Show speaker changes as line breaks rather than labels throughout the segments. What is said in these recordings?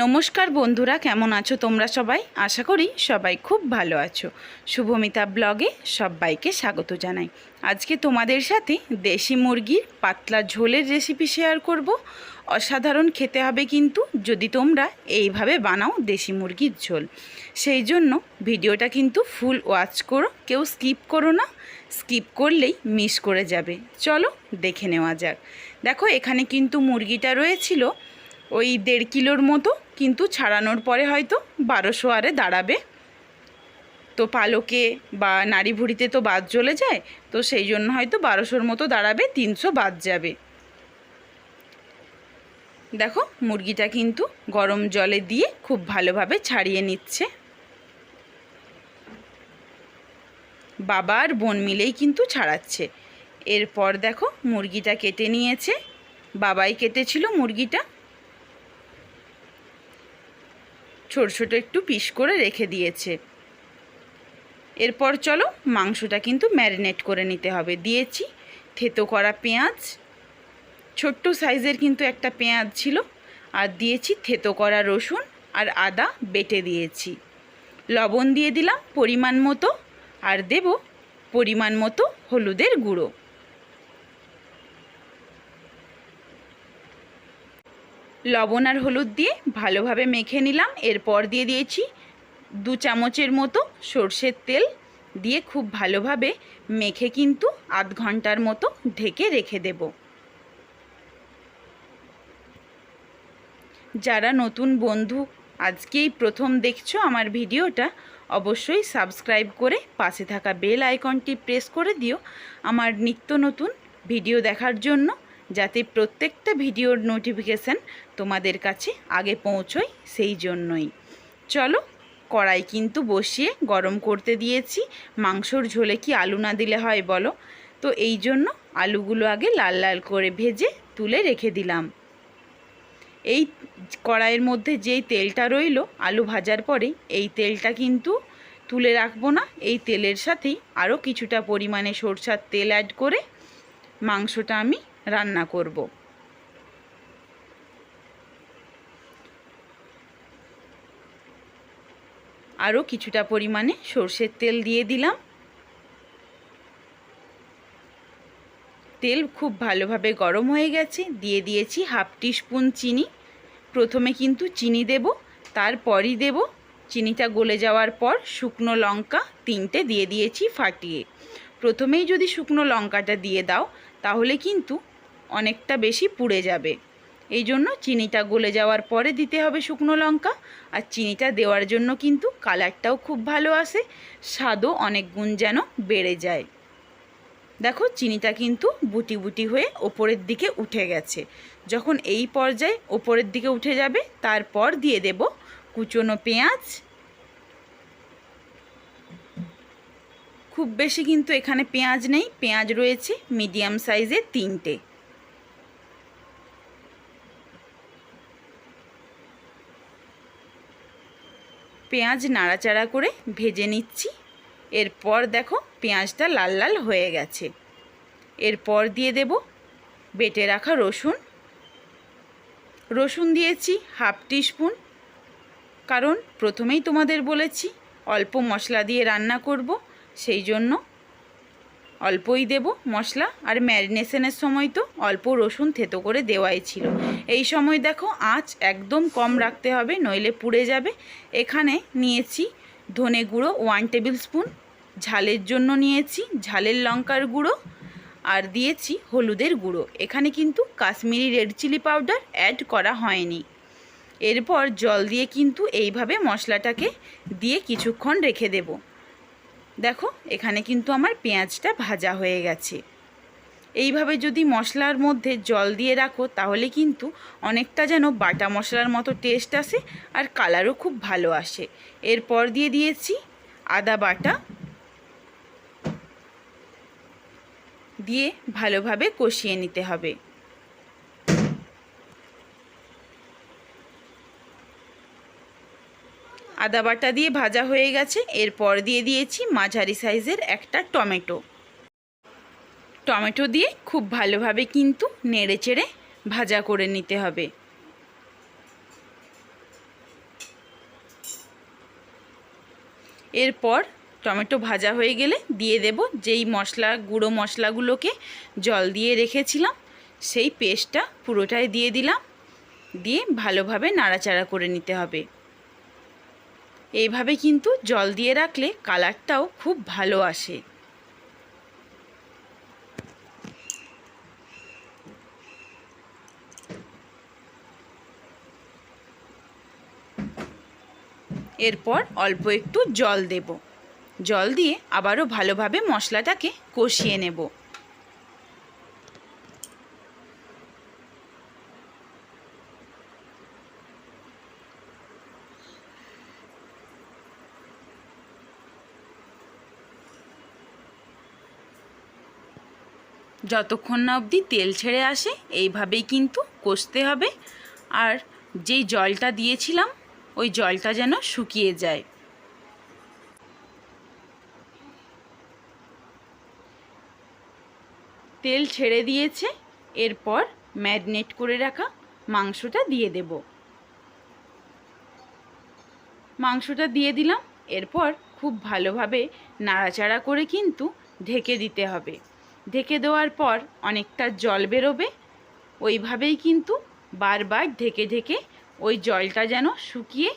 নমস্কার বন্ধুরা, কেমন আছো তোমরা সবাই? আশা করি সবাই খুব ভালো আছো। শুভমিতা ব্লগে সবাইকে স্বাগত জানাই। আজকে তোমাদের সাথে দেশি মুরগির পাতলা ঝোলের রেসিপি শেয়ার করব। অসাধারণ খেতে হবে কিন্তু যদি তোমরা এইভাবে বানাও দেশি মুরগির ঝোল। সেই জন্য ভিডিওটা কিন্তু ফুল ওয়াচ করো, কেউ স্কিপ করো না। স্কিপ করলেই মিস করে যাবে। চলো দেখে নেওয়া যাক। দেখো, এখানে কিন্তু মুরগিটা রয়েছিল। ওই দেড় কিলোর মতো, কিন্তু ছাড়ানোর পরে হয়তো বারোশো আরে দাঁড়াবে। তো পালকে বা নাড়ি ভুড়িতে তো বাদ চলে যায়, তো সেই জন্য হয়তো বারোশোর মতো দাঁড়াবে, তিনশো বাদ যাবে। দেখো, মুরগিটা কিন্তু গরম জলে দিয়ে খুব ভালোভাবে ছাড়িয়ে নিচ্ছে। বাবা আর বোন মিলেই কিন্তু ছাড়াচ্ছে। এরপর দেখো, মুরগিটা কেটে নিয়েছে। বাবাই কেটেছিল মুরগিটা। ছোট ছোট একটু পিস করে রেখে দিয়েছে। এরপর চলো মাংসটা কিন্তু ম্যারিনেট করে নিতে হবে। দিয়েছি থেতো করা পেঁয়াজ। ছোট্ট সাইজের কিন্তু একটা পেঁয়াজ ছিল। আর দিয়েছি থেতো করা রসুন আর আদা বেটে দিয়েছি। লবণ দিয়ে দিলাম পরিমাণ মতো। আর দেব পরিমাণ মতো হলুদের গুঁড়ো। লবণ আর হলুদ দিয়ে ভালোভাবে মেখে নিলাম। এরপর দিয়ে দিয়েছি দু চামচের মতো সর্ষের তেল দিয়ে খুব ভালোভাবে মেখে কিন্তু আধ ঘণ্টার মতো ঢেকে রেখে দেব। যারা নতুন বন্ধু, আজকেই প্রথম দেখছ আমার ভিডিওটা, অবশ্যই সাবস্ক্রাইব করে পাশে থাকা বেল আইকনটি প্রেস করে দিও। আমার নিত্য নতুন ভিডিও দেখার জন্য যাতে প্রত্যেকটা ভিডিওর নোটিফিকেশান তোমাদের কাছে আগে পৌঁছয় সেই জন্যই। চলো, কড়াই কিন্তু বসিয়ে গরম করতে দিয়েছি। মাংসর ঝোলে কি আলু না দিলে হয় বলো? তো এই জন্য আলুগুলো আগে লাল লাল করে ভেজে তুলে রেখে দিলাম। এই কড়াইয়ের মধ্যে যেই তেলটা রইল আলু ভাজার পরে, এই তেলটা কিন্তু তুলে রাখব না। এই তেলের সাথেই আরও কিছুটা পরিমাণে সরষার তেল অ্যাড করে মাংসটা আমি রান্না করব। আরও কিছুটা পরিমাণে সর্ষের তেল দিয়ে দিলাম। তেল খুব ভালোভাবে গরম হয়ে গেছে, দিয়ে দিয়েছি হাফ টিস্পুন চিনি। প্রথমে কিন্তু চিনি দেব, তারপরই দেব। চিনিটা গলে যাওয়ার পর শুকনো লঙ্কা তিনটে দিয়ে দিয়েছি ফাটিয়ে। প্রথমেই যদি শুকনো লঙ্কাটা দিয়ে দাও, তাহলে কিন্তু অনেকটা বেশি পুড়ে যাবে। এই জন্য চিনিটা গলে যাওয়ার পরে দিতে হবে শুকনো লঙ্কা। আর চিনিটা দেওয়ার জন্য কিন্তু কালারটাও খুব ভালো আসে। স্বাদও অনেক গুণ যেন বেড়ে যায়। দেখো, চিনিটা কিন্তু বুটি বুটি হয়ে ওপরের দিকে উঠে গেছে। যখন এই পর্যায়ে ওপরের দিকে উঠে যাবে, তারপর দিয়ে দেব কুচনো পেঁয়াজ। খুব বেশি কিন্তু এখানে পেঁয়াজ নেই। পেঁয়াজ রয়েছে মিডিয়াম সাইজের তিনটে। পেঁয়াজ নাড়াচাড়া করে ভেজে নিচ্ছি। এরপর দেখো পেঁয়াজটা লাল লাল হয়ে গেছে। এরপর দিয়ে দেব বেটে রাখা রসুন। রসুন দিয়েছি হাফ টিস্পুন। কারণ প্রথমেই তোমাদের বলেছি অল্প মশলা দিয়ে রান্না করব, সেই জন্য অল্পই দেব মশলা আর ম্যারিনেশনের সময় তো অল্প রসুন থেতো করে দেওয়াই ছিল। এই সময় দেখো আঁচ একদম কম রাখতে হবে, নইলে পুড়ে যাবে। এখানে নিয়েছি ধনে গুঁড়ো ওয়ান টেবিল স্পুন ঝালের জন্য নিয়েছি ঝালের লঙ্কার গুঁড়ো আর দিয়েছি হলুদের গুঁড়ো। এখানে কিন্তু Kashmiri red chilli powder add করা হয়নি। এরপর জল দিয়ে কিন্তু এইভাবে মশলাটাকে দিয়ে কিছুক্ষণ রেখে দেব। দেখো, এখানে কিন্তু আমার পেঁয়াজটা ভাজা হয়ে গেছে। এইভাবে যদি মশলার মধ্যে জল দিয়ে রাখো, তাহলে কিন্তু অনেকটা যেন বাটা মশলার মতো টেস্ট আসে আর কালারও খুব ভালো আসে। এরপর দিয়ে দিয়েছি আদা বাটা। দিয়ে ভালোভাবে কষিয়ে নিতে হবে। আদা বাটা দিয়ে ভাজা হয়ে গেছে। এরপর দিয়ে দিয়েছি মাঝারি সাইজের একটা টমেটো। টমেটো দিয়ে খুব ভালোভাবে কিন্তু নেড়ে চেড়ে ভাজা করে নিতে হবে। এরপর টমেটো ভাজা হয়ে গেলে দিয়ে দেব যেই মশলা, গুঁড়ো মশলাগুলোকে জল দিয়ে রেখেছিলাম, সেই পেস্টটা পুরোটাই দিয়ে দিলাম। দিয়ে ভালোভাবে নাড়াচাড়া করে নিতে হবে। এইভাবে কিন্তু জল দিয়ে রাখলে কালারটাও খুব ভালো আসে। এরপর অল্প একটু জল দেব। জল দিয়ে আবারও ভালোভাবে মশলাটাকে কষিয়ে নেব। যতক্ষণ না অবধি তেল ছেড়ে আসে, এইভাবেই কিন্তু কষতে হবে। আর যেই জলটা দিয়েছিলাম, ওই জলটা যেন শুকিয়ে যায়। তেল ছেড়ে দিয়েছে, এরপর ম্যারিনেট করে রাখা মাংসটা দিয়ে দেব। মাংসটা দিয়ে দিলাম, এরপর খুব ভালোভাবে নাড়াচাড়া করে কিন্তু ঢেকে দিতে হবে। ঢেকে দেওয়ার পর অনেকটা জল বেরোবে। ওইভাবেই কিন্তু বারবার ঢেকে ঢেকে ওই জলটা যেন শুকিয়ে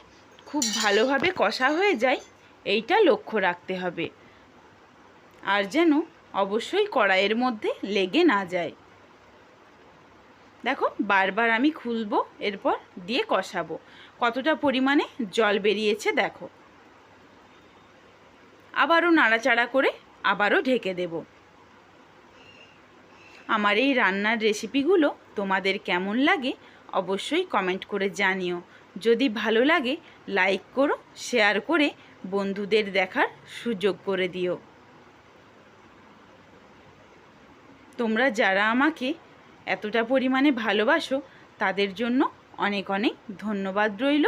খুব ভালোভাবে কষা হয়ে যায়, এইটা লক্ষ্য রাখতে হবে। আর যেন অবশ্যই কড়াইয়ের মধ্যে লেগে না যায়। দেখো, বারবার আমি খুলবো, এরপর দিয়ে কষাবো। কতটা পরিমাণে জল বেরিয়েছে দেখো। আবারও নাড়াচাড়া করে আবারও ঢেকে দেব। আমার এই রান্নার রেসিপিগুলো তোমাদের কেমন লাগে অবশ্যই কমেন্ট করে জানিও। যদি ভালো লাগে লাইক করো শেয়ার করে বন্ধুদের দেখার সুযোগ করে দিও। তোমরা যারা আমাকে এতটা পরিমাণে ভালোবাসো, তাদের জন্য অনেক অনেক ধন্যবাদ রইল।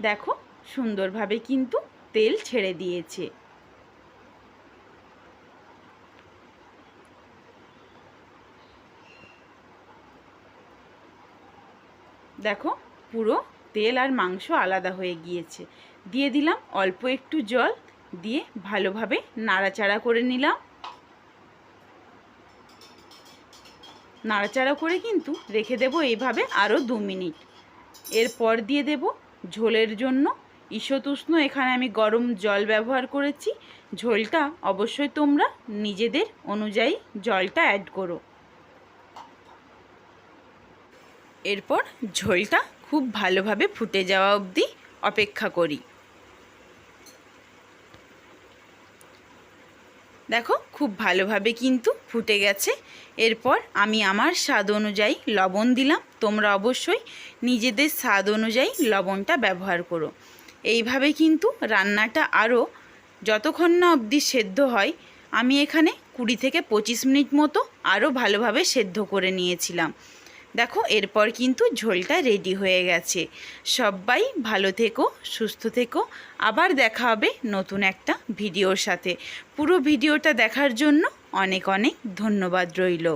দেখো, সুন্দরভাবে কিন্তু তেল ছেড়ে দিয়েছে। দেখো, পুরো তেল আর মাংস আলাদা হয়ে গিয়েছে। দিয়ে দিলাম অল্প একটু জল, দিয়ে ভালোভাবে নাড়াচাড়া করে নিলাম। নাড়াচাড়া করে কিন্তু রেখে দেব এইভাবে আরও দু মিনিট। এরপর দিয়ে দেব ঝোলের জন্য ঈশতুষ্ণ এখানে আমি গরম জল ব্যবহার করেছি। ঝোলটা অবশ্যই তোমরা নিজেদের অনুযায়ী জলটা অ্যাড করো। এরপর ঝোলটা খুব ভালোভাবে ফুটে যাওয়া অবধি অপেক্ষা করি। দেখো, খুব ভালোভাবে কিন্তু ফুটে গেছে। এরপর আমি আমার স্বাদ অনুযায়ী লবণ দিলাম। তোমরা অবশ্যই নিজেদের স্বাদ অনুযায়ী লবণটা ব্যবহার করো। এইভাবে কিন্তু রান্নাটা আরও যতক্ষণ না অবধি সেদ্ধ হয়, আমি এখানে কুড়ি থেকে পঁচিশ মিনিট মতো আরও ভালোভাবে সেদ্ধ করে নিয়েছিলাম। দেখো, এরপর কিন্তু ঝোলটা রেডি হয়ে গেছে। সবাই ভালো থেকো, সুস্থ থেকো। আবার দেখা হবে নতুন একটা ভিডিওর সাথে। পুরো ভিডিওটা দেখার জন্য অনেক অনেক ধন্যবাদ রইল।